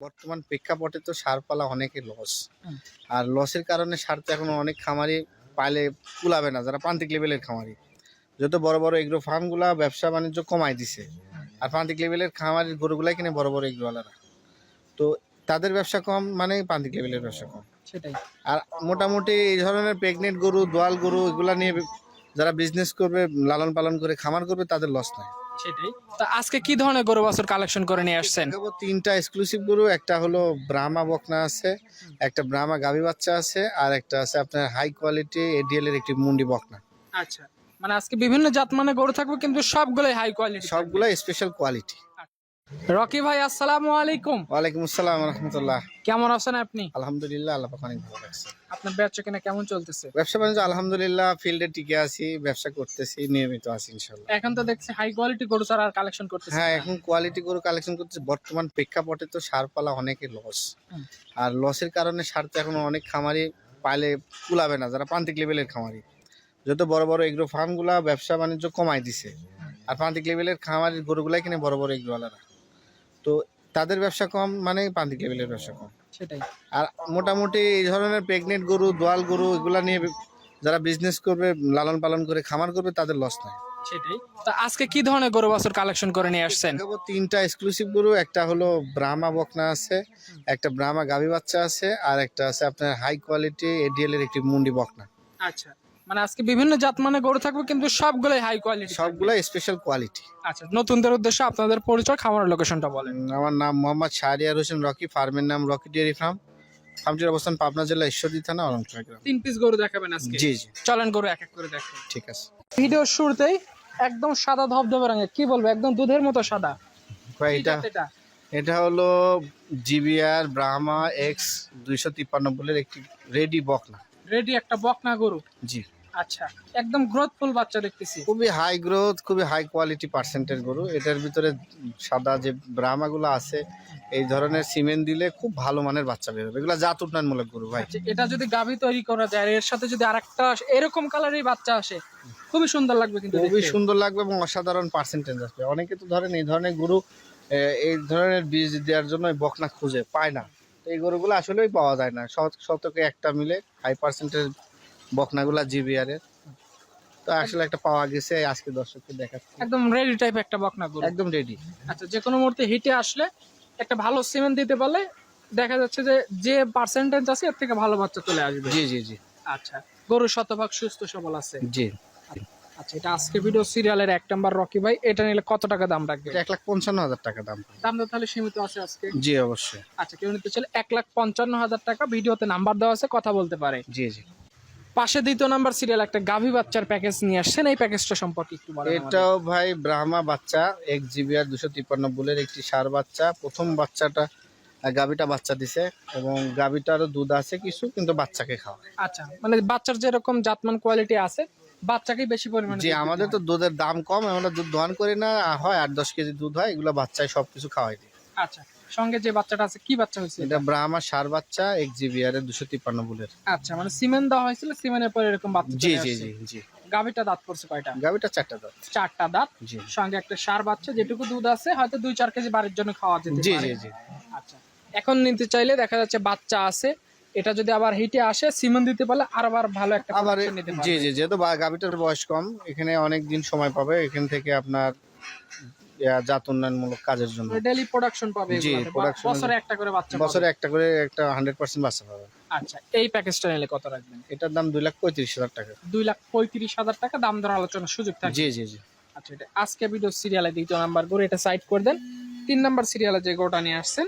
বর্তমান প্রেক্ষাপটে তো সার পালা অনেকই লস আর লসের কারণে সার তো এখন অনেক খামারি পাইলে কুলাবে না যারা প্রান্তিক লেভেলের খামারি। যত বড় বড় এগ্রো ফার্মগুলা ব্যবসা বাণিজ্য কমাই দিছে আর প্রান্তিক লেভেলের খামারের গরুগুলাই কিনে বড় বড় এগ্রোওয়ালারা তো তাদের ব্যবসা কম মানে প্রান্তিক লেভেলের ব্যবসা কম। সেটাই। আর মোটামুটি এই ধরনের প্রেগনেন্ট গরু দোয়াল গরু এগুলা নিয়ে যারা বিজনেস করবে লালন পালন করে খামার করবে তাদের লস নাই। সেটাই। তা আজকে কি ধরনের গরু বাছুর কালেকশন করে নিয়ে আসছেন? দেখাবো তিনটা এক্সক্লুসিভ গরু একটা হলো ব্রাহ্মা বকনা আছে একটা ব্রাহ্মা গাভী বাচ্চা আছে আর একটা আছে আপনার হাই কোয়ালিটি এডিএল এর একটি মুন্ডি বকনা। আচ্ছা। মানে আজকে বিভিন্ন জাত মানে গরু থাকবে কিন্তু সবগুলোই হাই কোয়ালিটি সবগুলা স্পেশাল কোয়ালিটি রকি ভাই আসসালামু আলাইকুম। ওয়ালাইকুম আসসালাম রহমতুল্লাহ। কেমন আছেন আপনি? আলহামদুলিল্লাহ আল্লাহ পাক অনেক ভালো রাখছে। আপনার ব্যবসা কেনা কেমন চলতেছে? ব্যবসা বাণিজ্য আলহামদুলিল্লাহ ফিল্ডে টিকে আছি ব্যবসা করতেছি নিয়মিত আছি ইনশাল্লাহ এখন তো দেখছি হাই কোয়ালিটি গরু ছাড়া আর কালেকশন করতেছে হ্যাঁ এখন কোয়ালিটি গরু কালেকশন করতে বর্তমান প্রেক্ষাপটে তো সার পালা অনেকই লস আর লসের কারণে সার তো এখন অনেক খামারি পাইলে কুলাবে না যারা প্রান্তিক লেভেলের খামারি। যত বড় বড় এগ্রো ফার্মগুলা ব্যবসা বাণিজ্য কমাই দিছে। আর প্রান্তিক লেভেলের খামারের গরুগুলাই কিনে বড় বড় এগ্রোওয়ালারা তো তাদের ব্যবসা কম মানে প্রান্তিক লেভেলের ব্যবসা কম। সেটাই। আর মোটামুটি এই ধরনের প্রেগনেন্ট গরু দোয়াল গরু এগুলা নিয়ে যারা বিজনেস করবে লালন পালন করে খামার করবে তাদের লস নাই। সেটাই। তা আজকে কি ধরনের গরু বাছুর কালেকশন করে নিয়ে আসছেন? তিনটা এক্সক্লুসিভ গরু একটা হলো ব্রাহ্মা বকনা আছে একটা ব্রাহ্মা গাভী বাচ্চা আছে আর একটা আছে আপনার হাই কোয়ালিটি এডিএল এর একটি মুন্ডি বকনা। আচ্ছা। মানে আজকে বিভিন্ন জাত মানে গরু থাকবে কিন্তু সবগুলোই হাই কোয়ালিটি সবগুলা স্পেশাল কোয়ালিটি আচ্ছা নতুনদের উদ্দেশ্যে আপনাদের পরিচয় খামারের লোকেশনটা বলেন। আমার নাম মোহাম্মদ শাহরিয়ার হোসেন রকি ফার্মের নাম রকি ডেয়ারি ফার্ম। ফার্মটির অবস্থান পাবনা জেলা ঈশ্বরদী থানা অলঙ্কার গ্রাম। তিন পিস গরু দেখাবেন আজকে। জি জি। চলেন গরু এক এক করে দেখেন। ঠিক আছে। ভিডিওর শুরুতেই একদম সাদা ধবধবে রঙের কি বলব একদম দুধের মতো সাদা। ভাই এটা এটা? এটা হলো জিবিআর ব্রাহ্মা এক্স দুইশো তিপ্পান্ন বলের একটি রেডি বকনা। রেডি একটা বকনা গরু। জি। আচ্ছা একদম গ্রোথফুল বাচ্চা দেখতেছি। খুবই হাই গ্রোথ খুবই হাই কোয়ালিটি পার্সেন্টের গরু। এটার ভিতরে সাদা যে ব্রাহ্মাগুলো আছে এই ধরনের সিমেন্ট দিলে খুব ভালো মানের বাচ্চা বেরোবে এগুলো জাত উন্নয়নমূলক গরু ভাই। আচ্ছা, এটা যদি গাভী তৈরি করা যায় এর সাথে যদি আরেকটা এরকম কালারের বাচ্চা আসে খুবই সুন্দর লাগবে কিন্তু খুবই সুন্দর লাগবে এবং অসাধারণ পার্সেন্টেজ আসবে। অনেকে তো ধরেন এই ধরনের গরু এই ধরনের বীজ দেওয়ার জন্য বকনা খুঁজে পায় না। এই গরুগুলো আসলেই পাওয়া যায় না। শত- শতকে একটা মিলে হাই পার্সেন্টের বকনাগুলা জিবিআর এর তো আসলে একটা পাওয়া গেছে আজকে দর্শককে দেখাচ্ছি। একদম রেডি টাইপ একটা বকনা গরু একদম রেডি আচ্ছা যে কোনো মুহূর্তে হিটে আসলে একটা ভালো সিমেন্ট দিতে পারলে দেখা যাচ্ছে যে যে পার্সেন্টেজ আছে এর থেকে ভালো বাচ্চা চলে আসবে। জি জি জি। আচ্ছা গরু শতভাগ সুস্থ সবল আছে। জি। আচ্ছা এটা আজকে ভিডিও সিরিয়ালের এক নাম্বার রকি ভাই এটা নিলে কত টাকা দাম রাখবে? এক লাখ পঞ্চান্ন হাজার টাকা দাম। দাম তো তাহলে সীমিত আছে আজকে? জি অবশ্যই। আচ্ছা কেউ নিতে চাইলে এক লাখ পঞ্চান্ন হাজার টাকা ভিডিওতে নাম্বার দেওয়া আছে কথা বলতে পারে। জি জি। পাশে দ্বিতীয় নাম্বার সিরিয়াল একটা গাভী বাচ্চার প্যাকেজ নিয়ে আসছেন। এই প্যাকেজটা সম্পর্কে একটু বলেন এটাও ভাই ব্রাহ্মা বাচ্চা এক জিবি আর দুশো তিপ্পান্ন বুলের একটি সার বাচ্চা। প্রথম বাচ্চাটা গাভীটা বাচ্চা দিছে এবং গাভীটারও দুধ আছে কিছু কিন্তু বাচ্চাকে খাওয়া আচ্ছা মানে বাচ্চার যেরকম জাতমান কোয়ালিটি আছে বাচ্চাকেই বেশি পরিমাণে জি আমাদের তো দুধের দাম কম আমরা দুধ দোয়ান করি না হয় আট দশ কেজি দুধ হয় এগুলো বাচ্চায় সবকিছু খাওয়াই দিই। আচ্ছা সঙ্গে যে বাচ্চাটা আছে কি বাচ্চা হয়েছে? এটা ব্রাহ্মা সার বাচ্চা এক জিবি আর দুশো তিপ্পান্ন বুলের আচ্ছা মানে সিমেন্ট দেওয়া হয়েছিল সিমেন্টের পরে এরকম বাচ্চা জি জি জি জি। গাভীটা দাঁত পড়ছে কয়টা? গাভীটা চারটা দাঁত। চারটা দাঁত সঙ্গে একটা সার বাচ্চা যেটুকু দুধ আছে হয়তো দুই চার কেজি বাড়ির জন্য খাওয়া যেতে জি জি জি। আচ্ছা এখন নিতে চাইলে দেখা যাচ্ছে বাচ্চা আছে এটা যদি আবার হিটে আসে সিমেন্ট দিতে পারলে আবার ভালো একটা আবার। জি জি যেহেতু গাভীটার বয়স কম এখানে অনেক দিন সময় পাবে এখান থেকে আপনার জাত উন্নয়নমূলক কাজের জন্য। ডেলি প্রোডাকশন পাবে জি, production বছরে একটা করে বাচ্চা বছরে একটা করে একটা হান্ড্রেড পার্সেন্ট বাচ্চা পাবে। আচ্ছা এই প্যাকেজটা নিলে কত রাখবেন? এটার দাম দুই লাখ পঁয়ত্রিশ হাজার টাকা। দুই লাখ পঁয়ত্রিশ হাজার টাকা দাম দর আলোচনার সুযোগ জি জি জি। আচ্ছা এটা আজকে ভিডিও সিরিয়ালে দ্বিতীয় নাম্বার করে এটা সাইড করে দেন। তিন নাম্বার সিরিয়ালে যে গরুটা নিয়ে আসছেন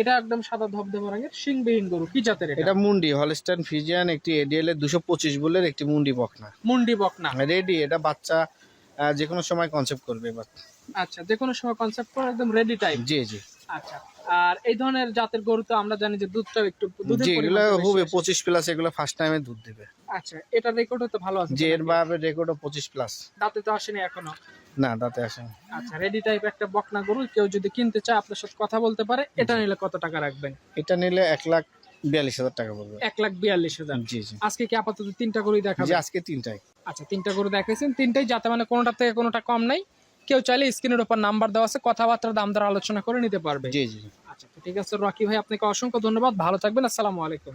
এটা একদম সাদা ধবধবে রঙের সিংবিহীন গরু কি জাতের এটা? এটা মুন্ডি হলস্টাইন ফিজিয়ান একটি এডিএল এর দুশো পঁচিশ বুলের একটি মুন্ডি বকনা। মুন্ডি বকনা। রেডি এটা বাচ্চা যে কোনো সময় কনসেপ্ট করবে এবার আচ্ছা যে কোনো সময় কনসেপ্ট করে একদম রেডি টাইপ জি জি। আচ্ছা আর এই ধরনের জাতের গরু তো আমরা জানি যে দুধটা একটু দুধের জি এগুলো হবে আসে। পঁচিশ প্লাস এগুলো ফার্স্ট টাইমে দুধ দেবে। আচ্ছা এটা রেকর্ড তো ভালো আছে যে এর ভাবে রেকর্ডও পঁচিশ প্লাস দাঁতে তো আসেনি এখনও? না দাঁতে আসে না। আচ্ছা রেডি টাইপ একটা বকনা গরু কেউ যদি কিনতে চায় আপনার সাথে কথা বলতে পারে এটা নিলে কত টাকা রাখবেন? এটা নিলে এক লাখ বিয়াল্লিশ হাজার টাকা পড়বে। এক লাখ বিয়াল্লিশ হাজার। জি জি। আজকে কি আপাতত তিনটা গরুই জি দেখাবেন আজকে তিনটাই। আচ্ছা তিনটা গরু দেখাইছেন তিনটাই যাতে মানে কোনোটা থেকে কোনোটা কম নাই। কেউ চাইলে স্ক্রিনের উপর নাম্বার দেওয়া আছে কথাবার্তা দাম দর আলোচনা করে নিতে পারবে। জি জি আচ্ছা আচ্ছা ঠিক আছে রকি ভাই আপনাকে অসংখ্য ধন্যবাদ। ভালো থাকবেন আসসালামু আলাইকুম।